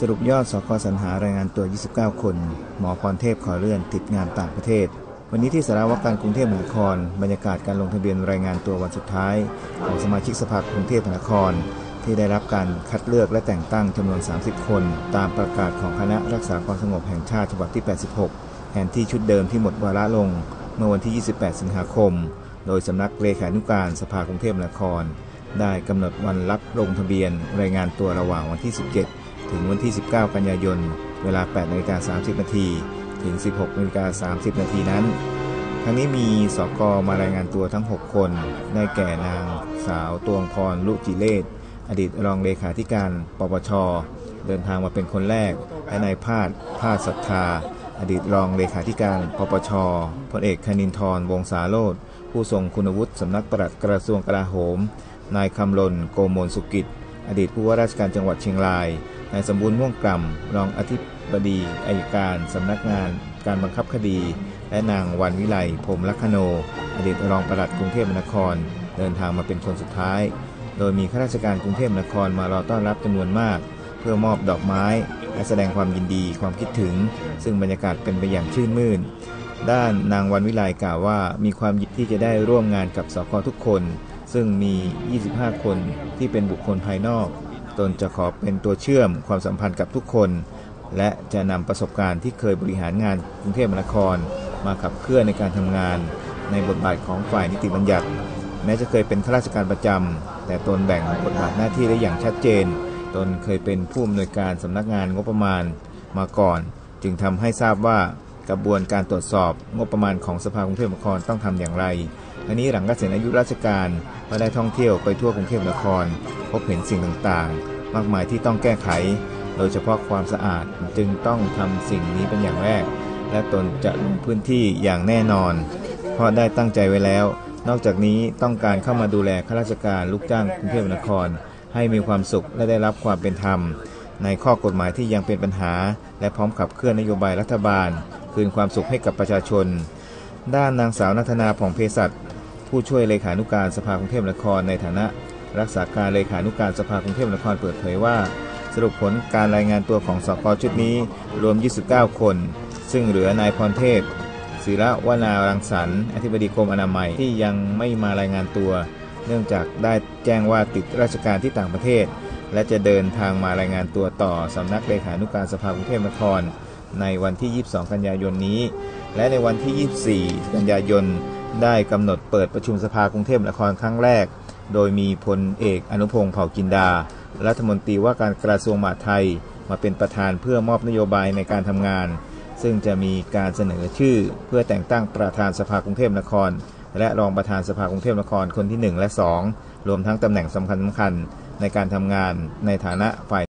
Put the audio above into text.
สรุปยอดสกสรรหารายงานตัว 29 คน หมอพรเทพขอเลื่อนติดงานต่างประเทศ วันนี้ที่สารวัตรการกรุงเทพมหานคร บรรยากาศการลงทะเบียนรายงานตัววันสุดท้าย ของสมาชิกสภากรุงเทพมหานคร ที่ได้รับการคัดเลือกและแต่งตั้งจำนวน 30 คน ตามประกาศของคณะรักษาความสงบแห่งชาติฉบับที่ 86 แทนที่ชุดเดิมที่หมดวาระลง เมื่อวันที่ 28 สิงหาคม โดยสำนักเลขานุการสภากรุงเทพมหานคร ได้กำหนดวันรับลงทะเบียนรายงานตัวระหว่างวันที่ 17 ถึงวันที่ 19 กันยายน เวลา 8นาฬิกา30 นาที ถึง 16นาฬิกา30 นาทีนั้น ทั้งนี้มีสกมารายงานตัวทั้ง 6 คน ได้แก่นางสาวตวงพรลุจิเลศ อดีตรองเลขาธิการ ปปช เดินทางมาเป็นคนแรก และนายพาดพาดศรัทธา อดีตรองเลขาธิการ ปปช พลเอกคณินทร์วงศาโรธผู้ทรงคุณวุฒิสำนักปลัดกระทรวงกลาโหม นายคำลนโกมลสุกิจ อดีตผู้ว่าราชการจังหวัดเชียงราย นายสมบูรณ์ม่วงกล่ำรองอธิบดีอายการสำนักงานการบังคับคดี และนางวันวิไลพรมลัคโนอดีตรองปลัดกรุงเทพมหานคร เดินทางมาเป็นคนสุดท้าย โดยมีข้าราชการกรุงเทพมหานครมารอต้อนรับจำนวนมาก เพื่อมอบดอกไม้ และแสดงความยินดีความคิดถึง ซึ่งบรรยากาศเป็นไปอย่างชื่นมื่น ด้านนางวันวิไลกล่าวว่ามีความยินที่จะได้ร่วมงานกับสกทุกคน ซึ่งมี 25 คนที่เป็นบุคคลภายนอก ตนจะขอเป็นตัวเชื่อมความสัมพันธ์กับทุกคน และจะนำประสบการณ์ที่เคยบริหารงานกรุงเทพมหานคร มาขับเคลื่อนในการทำงาน ในบทบาทของฝ่ายนิติบัญญัติ แม้จะเคยเป็นข้าราชการประจำแต่ตนแบ่งบทบาทหน้าที่ได้อย่างชัดเจน ตนเคยเป็นผู้อำนวยการสำนักงานงบประมาณมาก่อน จึงทำให้ทราบว่ากระบวนการตรวจสอบงบประมาณของสภากรุงเทพมหานครต้องทำอย่างไร อันนี้หลังเกษียณอายุราชการก็ได้ท่องเที่ยวไปทั่วกรุงเทพมหานคร พบเห็นสิ่งต่างๆ มากมายที่ต้องแก้ไข โดยเฉพาะความสะอาดจึงต้องทำสิ่งนี้เป็นอย่างแรก และตนจะลงพื้นที่อย่างแน่นอน เพราะได้ตั้งใจไว้แล้ว นอกจากนี้ต้องการเข้ามาดูแลข้าราชการลูกจ้างกรุงเทพมหานคร ให้มีความสุขและได้รับความเป็นธรรม ในข้อกฎหมายที่ยังเป็นปัญหา และพร้อมขับเคลื่อนนโยบายรัฐบาล คืนความสุขให้กับประชาชนด้านนางสาวนัทนาผ่องเพศัต ผู้ช่วยเลขานุการสภากรุงเทพมหานครในฐานะ รักษาการเลขานุการสภากรุงเทพมหานครเปิดเผยว่า สรุปผลการรายงานตัวของสกชุดนี้รวม 29 คน ซึ่งเหลือนายพรเทพศิระวนารังสรรค์อธิบดีกรมอนามัยที่ยังไม่มารายงานตัว เนื่องจากได้แจ้งว่าติดราชการที่ต่างประเทศ และจะเดินทางมารายงานตัวต่อสำนักเลขานุการสภากรุงเทพมหานครในวันที่ 22 กันยายนนี้ และในวันที่ 24 กันยายน ได้กำหนดเปิดประชุมสภากรุงเทพมหานครครั้งแรก โดยมีพลเอกอนุพงศ์เผ่ากินดา รัฐมนตรีว่าการกระทรวงมหาดไทยมาเป็นประธานเพื่อมอบนโยบายในการทำงาน ซึ่งจะมีการเสนอชื่อเพื่อแต่งตั้งประธานสภากรุงเทพมหานคร และรองประธานสภากรุงเทพมหานครคนที่ 1 และ 2 รวมทั้งตำแหน่งสำคัญสำคัญในการทำงานในฐานะฝ่าย